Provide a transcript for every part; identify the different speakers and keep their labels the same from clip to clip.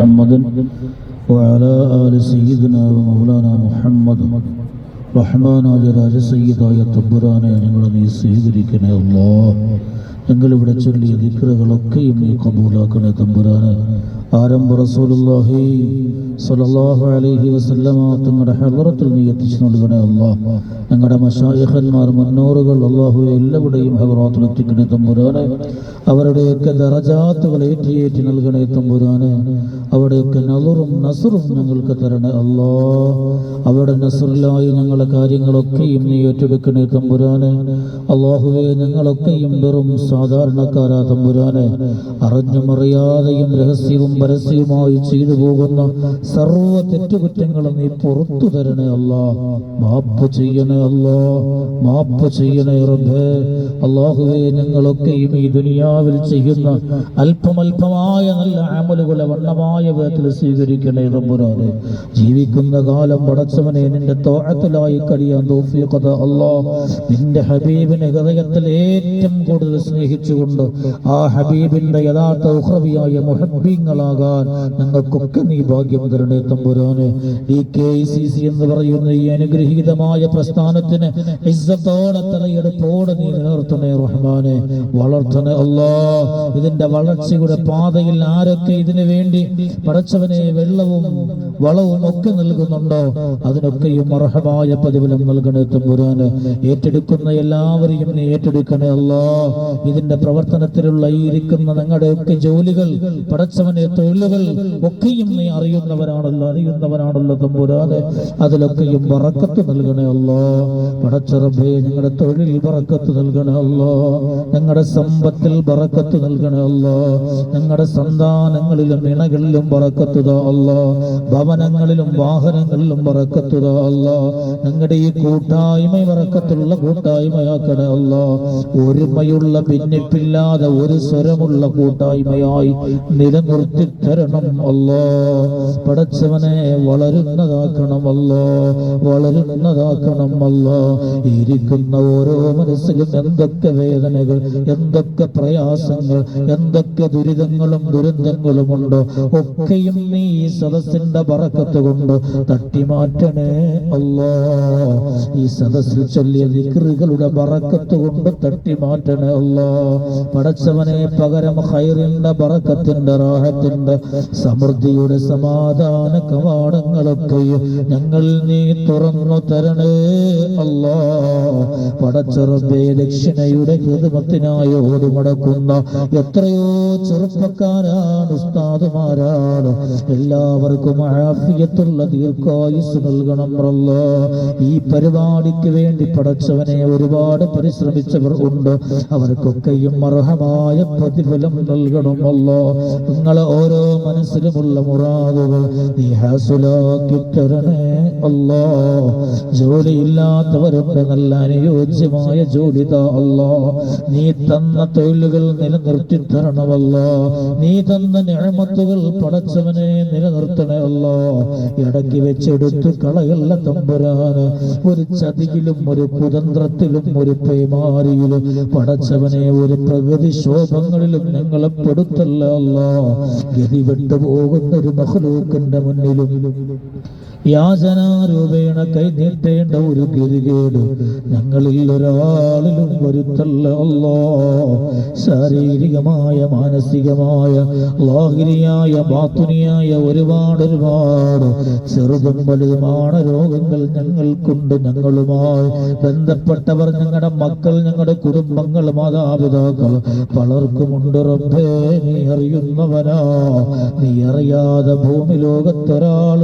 Speaker 1: محمد وعلى آل سيدنا ومولانا محمد. رحمانا جراج سيدا يا تبرانا نمرني سيدري الله. അല്ലോ ഞങ്ങളിവിടെ ചൊല്ലിയ ദിക്റുകളൊക്കെയും നീ കബൂലാക്കണേ തമ്പുരാനെ. ആരംഭ റസൂലുള്ളാഹി സ്വല്ലല്ലാഹു അലൈഹി വസല്ലമ തങ്ങളുടെ ഹളറത്തിൽ നീ എത്തിച്ചു നൽകണേ അല്ലാ. ഞങ്ങളുടെ മഷായിഖന്മാർ മുന്നോറുകൾ അള്ളാഹു എല്ലാവരുടെയും ഹളറാത്തിൽ എത്തിക്കണേ തമ്പുരാനെ. അവരുടെയൊക്കെ ദറജാത്തുകൾ ഏറ്റിയേറ്റി നൽകണേ തമ്പുരാനെ. അവിടെയൊക്കെ നളുറും നസറും ഞങ്ങൾക്ക് തരണേ അല്ലോ. അവിടെ നസറിലായി ഞങ്ങളുടെ കാര്യങ്ങളൊക്കെയും നീ ഏറ്റെടുക്കണേ തമ്പുരാനെ. അള്ളാഹുവെ ഞങ്ങളൊക്കെയും വെറും സാധാരണക്കാരാ തമ്പുരാനെ. അറിഞ്ഞും അറിയാതെയും രഹസ്യവും പരസ്യവുമായി ചെയ്തു പോകുന്ന സർവ തെറ്റുകുറ്റങ്ങളും നീ പുറത്തു തരണേ അല്ലാ. മാപ്പ് ചെയ്യണേ അല്ലോ. മാപ്പ് ചെയ്യണേ റബ്ബേ. അള്ളാഹുവെ ഞങ്ങളൊക്കെയും ഈ ദുനിയാവിൽ ചെയ്യുന്ന അല്പമല്പമായ നല്ല ആമലുകളെ വണ്ണമായ വിധത്തിൽ സ്വീകരിക്കണേ റബ്ബുരാനെ ജീവിക്കുന്ന കാലം പടച്ചവനെ നിന്റെ തോഴത്തിലായി കഴിയാൻ തോഫിയക്കഥ അല്ലോ നിന്റെ ഹബീബിനെ ഹൃദയത്തിൽ ഏറ്റവും കൂടുതൽ സ്നേഹിച്ചുകൊണ്ട് ആ ഹബീബിന്റെ യഥാർത്ഥ ഉഹ്രവിയായ മുഹബീങ്ങളാകാൻ ഞങ്ങൾക്കൊക്കെ നീ ഭാഗ്യം തരണേ തമ്പുരാനെ. ഈ കെ സി സി എന്ന് പറയുന്ന ഈ അനുഗ്രഹീതമായ പ്രസ്ഥാനത്തിന് ഇസ്സത്തോടെ നീ നിലനിർത്തണേ റഹ്മാനെ. വളർത്തണേ അല്ലോ ഇതിന്റെ വളർച്ചയുടെ പാതയിൽ ആരൊക്കെ ഇതിനു വേണ്ടി പടച്ചവനെ വെള്ളവും വളവും ഒക്കെ നൽകുന്നുണ്ടോ? അതിനൊക്കെയും അർഹമായ പ്രതിഫലം നൽകണേ തമ്പുരാന് ഏറ്റെടുക്കുന്ന എല്ലാവരെയും നീ ഏറ്റെടുക്കണേ അല്ലോ. ഇതിന്റെ പ്രവർത്തനത്തിലുള്ള ഇരിക്കുന്ന ഞങ്ങളുടെ ഒക്കെ ജോലികൾ പടച്ചവനെ തൊഴിലുകൾ ഒക്കെയും നീ അറിയുന്നവരാണല്ലോ അറിയുന്നവനാണല്ലോ തമ്പുരാന് അതിലൊക്കെയും വറക്കത്ത് നൽകണേ അല്ലോ. പടച്ചറബേ ഞങ്ങളുടെ തൊഴിലിൽ വറക്കത്ത് നൽകണേ അല്ലോ. ഞങ്ങളുടെ സമ്പത്തിൽ വറക്കത്ത് നൽകണേ അല്ലോ. ഞങ്ങളുടെ സന്താനങ്ങളിലും ഇണകളിലും വറക്കത്തുക അല്ലോ. ഭവനങ്ങളിലും വാഹനങ്ങളിലും വറക്കത്തുക അല്ല. ഞങ്ങളുടെ ഈ കൂട്ടായ്മ വറക്കത്തുള്ള കൂട്ടായ്മയാക്കണ അല്ല. ഒരുമയുള്ള ഭിന്നിപ്പില്ലാതെ ഒരു സ്വരമുള്ള കൂട്ടായ്മയായി നിലനിർത്തി തരണം അല്ലോ. പടച്ചവനെ വളരുന്നതാക്കണം അല്ലോ. വളരുന്നതാക്കണം അല്ലോ. ഇരിക്കുന്ന ഓരോ മനസ്സിലും എന്തൊക്കെ വേദനകൾ എന്തൊക്കെ പ്രയാസങ്ങൾ എന്തൊക്കെ ദുരിതങ്ങളും ദുരന്തങ്ങളും ഉണ്ടോ ഒക്കെയും നീ സദസ്സിന്റെ പറക്കത്ത് കൊണ്ട് തട്ടിമാറ്റണേ അല്ലോ ഈ സദസ്സിൽ ചൊല്ലിയ ദിക്റുകളുടെ പറക്കത്ത് കൊണ്ട് തട്ടിമാറ്റണേ അല്ലോ പടച്ചവനെ പകരം ഹൈറിന്റെ പറക്കത്തിന്റെ റാഹത്തിന്റെ സമൃദ്ധിയുടെ സമാധാന കവാടങ്ങളൊക്കെയും ഞങ്ങൾ നീ തുറന്നു തരണേ. അല്ലോ പടച്ചറബേ ദക്ഷിണയുടെ ഹൃദമത്തിനായി ഓടുമടക്കുന്ന എത്രയോ ചെറുപ്പക്കാരാണ് ഉസ്താദുമാരാണ്. എല്ലാവർക്കും ആഫിയത്തുള്ള ദീർഘായുസ് നൽകണം റല്ലോ ഈ പരിപാടിക്ക് വേണ്ടി പടച്ചവനെ ഒരുപാട് പരിശ്രമിച്ചവർ ഉണ്ട്. അവർക്കൊക്കെയും അർഹമായ പ്രതിഫലം നൽകണമല്ലോ നിങ്ങളെ ഓരോ മനസ്സിലുമുള്ള മുറാദുകൾ നീ തരണേ അല്ലോ ജോലിയില്ലാത്തവരുടെ നല്ല അനുയോജ്യമായ ജോലി താ അല്ലോ നീ തന്ന തൊഴിലുകൾ നിലനിർത്തി തരണമല്ലോ നീ തന്ന ഞാമത്തുകൾ പടച്ചവനെ നിലനിർത്തണേ അല്ലോ. ഇടയ്ക്ക് വെച്ചെടുത്ത് കളയല്ല തമ്പുരാന്. ഒരു ചതിയിലും ഒരു കുതന്ത്രത്തിലും ഒരു പേമാരിയിലും പടച്ചവനെ ഒരു പ്രകൃതി ശോഭങ്ങളിലും ഞങ്ങളെ പെടുത്തല്ലോ ഗതി വിട്ടുപോകുന്ന ഒരു മഹലൂക്കിന്റെ മുന്നിലും യാചനാരൂപേണ കൈനീട്ടേണ്ട ഒരു ഗതികേട്. ഞങ്ങളിൽ ഒരാളിലും വരുത്തല്ല ശാരീരികമായ മാനസികമായ ലാഹിരിയായ ബാത്തുനിയായ ഒരുപാട് ഒരുപാട് ചെറുതും വലുതുമാണ് രോഗങ്ങൾ ഞങ്ങൾക്കുണ്ട്. ഞങ്ങളുമായി ബന്ധപ്പെട്ടവർ ഞങ്ങളുടെ മക്കൾ ഞങ്ങളുടെ കുടുംബങ്ങൾ മാതാപിതാക്കൾ പലർക്കുമുണ്ട് റബ്ബേ നീ അറിയുന്നവനാ. നീ അറിയാതെ ഭൂമി ലോകത്തൊരാൾ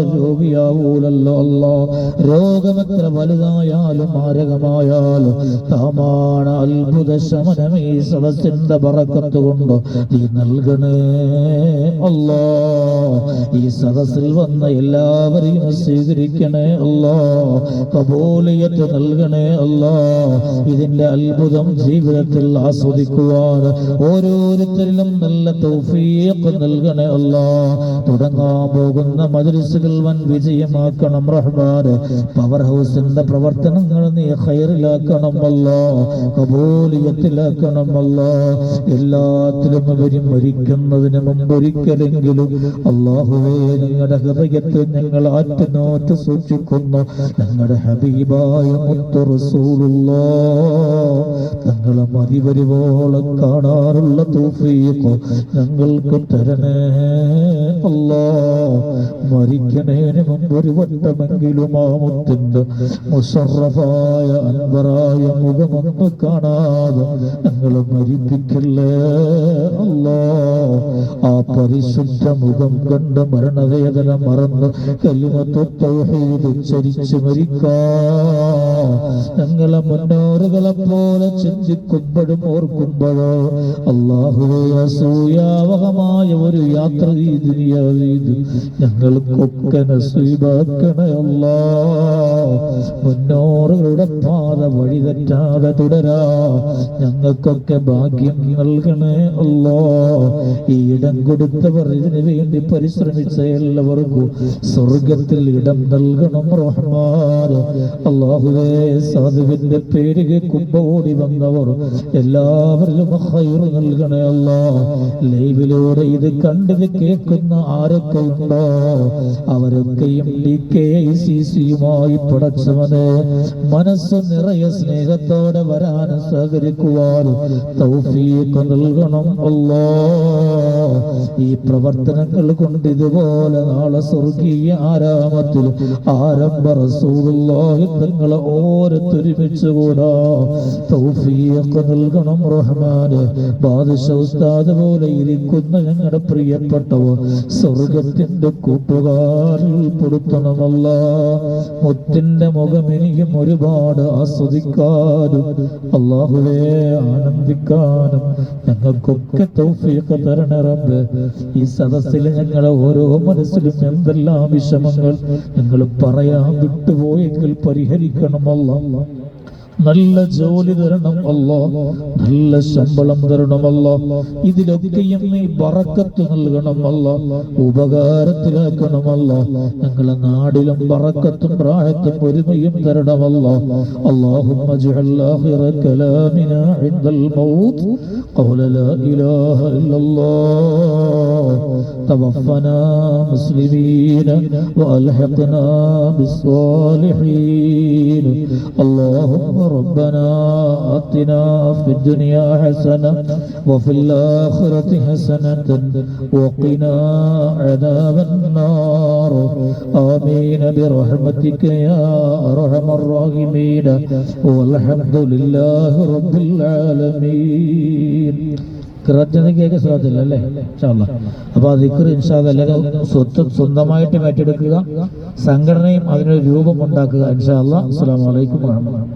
Speaker 1: രോഗിയാവൂലല്ലോ അല്ലോ. രോഗമെത്ര വലുതായാലും മാരകമായാലും താമാണ് അത്ഭുത ശമനം ഈ സദസ്സിന്റെ പറക്കത്ത് കൊണ്ട് നീ നൽകണേ. അല്ലോ. ഈ സദസ്സിൽ വന്ന എല്ലാവരെയും സ്വീകരിക്കണേ അല്ലോ. കബൂലിയത്ത് നൽകണേ അല്ലോ. ഇതിന്റെ അത്ഭുതം ജീവിതത്തിൽ ആസ്വദിക്കുവാൻ ഓരോരുത്തരിലും നല്ല തൗഫീഖ് നൽകണേ അല്ലോ. തുടങ്ങാൻ പോകുന്ന മദ്രസകൾ വൻ വിജയമാക്കണം റഹ്മാൻ പവർ ഹൗസിന്റെ പ്രവർത്തനങ്ങൾ നീ ഹൈറിലാക്കണമല്ലോ കബൂലിയത്തിലാക്കണമല്ലോ. എല്ലാത്തിലും അവരും മരിക്കുന്നതിന് മുമ്പ് ഒരിക്കലെങ്കിലും അള്ളാഹുവേ ഞങ്ങളുടെ ഹൃദയത്തെ ഞങ്ങൾ ആറ്റുനോറ്റ് സൂക്ഷിക്കുന്നു. ഞങ്ങളുടെ ഹബീബായ മുത്തു റസൂലുള്ളാ. ഞങ്ങളെ മതിവരുവോളം കാണാറുള്ള തൗഫീഖ് ഞങ്ങൾക്ക് തരണേ അല്ലോ. മരിക്കണേന് മുമ്പ് ഞങ്ങളെ മുഖം മരണവേദന മറന്ന് മരിക്കാ. ഞങ്ങളെ മുന്നോറുകളെ പോലെ ചിന്തിക്കുമ്പോഴും ഓർക്കുമ്പോഴോ അള്ളാഹുവേ അസൂയാവഹമായ ഒരു യാത്ര ഈ ദുനിയാവീത് ഞങ്ങൾക്കൊക്കെ അല്ലാ പാത വഴി തെറ്റാതെ തുടരാ. ഞങ്ങൾക്കൊക്കെ ഭാഗ്യം നൽകണേ അല്ലോ ഈ ഇടം കൊടുത്തവർ ഇതിനു വേണ്ടി പരിശ്രമിച്ച എല്ലാവർക്കും സ്വർഗത്തിൽ ഇടം നൽകണം റഹ്മാൻ. അള്ളാഹുവേ സാധുവിന്റെ പേര് കേൾക്കുമ്പോ ഓടി വന്നവർ എല്ലാവരിലും നൽകണേ അല്ലോ ലൈവിലൂടെ ഇത് കണ്ടത് കേൾക്കുന്ന ആരൊക്കെ ഉണ്ടോ? അവരൊക്കെയും ഡി കെ ഐ സി സിയുമായി പടച്ചവന് മനസ്സ് നിറയെ സ്നേഹത്തോടെ വരാൻ സഹകരിക്കുവാനും തൗഫീഖ് നൽകണം. അല്ലോ ഈ പ്രവർത്തനങ്ങൾ കൊണ്ട് ഇതുപോലെ നാളെ സ്വർഗീയ ആരാമത്തിൽ ആരംഭ റസൂലുള്ളാഹി തങ്ങളെ ഓരോരുത്തരുമിച്ച് കൂടാ തൗഫീഖ് നൽകണം. റഹ്മാന് ബാദിഷ ഉസ്താദ് പോലെ ഇരിക്കുന്ന ഞങ്ങളുടെ പ്രിയപ്പെട്ടവർ സ്വർഗത്തിന്റെ കൂട്ടുകാരിൽ പെടുത്തണമല്ല മുത്തിന്റെ മുഖം എനിക്കും ഒരുപാട് ആസ്വദിക്കാനും അള്ളാഹുവേ ആനന്ദിക്കാനും ഞങ്ങൾക്കൊക്കെ തൗഫീഖ് തരണേ റബ്ബ്. ഈ സദസ്സിൽ ഞങ്ങളെ ഓരോ മനസ്സിലും എന്തെല്ലാം വിഷമങ്ങൾ നിങ്ങൾ പറയാൻ വിട്ടുപോയെങ്കിൽ പരിഹരിക്കണമല്ല നല്ല ജോലി തരണം അല്ലോ നല്ല ശമ്പളം തരണമല്ലോ ഇതിലൊക്കെയും നീ ബറക്കത്ത് നൽകണമല്ലോ ഉപകാരത്തിലാക്കണമല്ലോ ഞങ്ങളെ നാടിലും ബറക്കത്തും പ്രായത്തും ഒരുമയും തരണമല്ലോ اللهم اجعل آخر كلامنا عند الموت قول لا إله إلا الله توفنا مسلمين وألحقنا بالصالحين اللهم ربنا آتنا في الدنيا حسنة وفي الآخرة حسنة وقنا عذاب النار آمين برحمتك يا أرحم الراحمين والحمد لله رب العالمين കേൾക്കാൻ സാധ്യല്ല അല്ലേ അപ്പൊ അത് ഇക്കർ ഇൻഷാദ് അല്ലെങ്കിൽ സ്വത്ത് സ്വന്തമായിട്ട് ഏറ്റെടുക്കുക സംഘടനയും അതിനൊരു രൂപം ഉണ്ടാക്കുക ഇൻഷാ അല്ലാ അസ്സാം വലൈക്കും വാഹമത്തുള്ളാഹി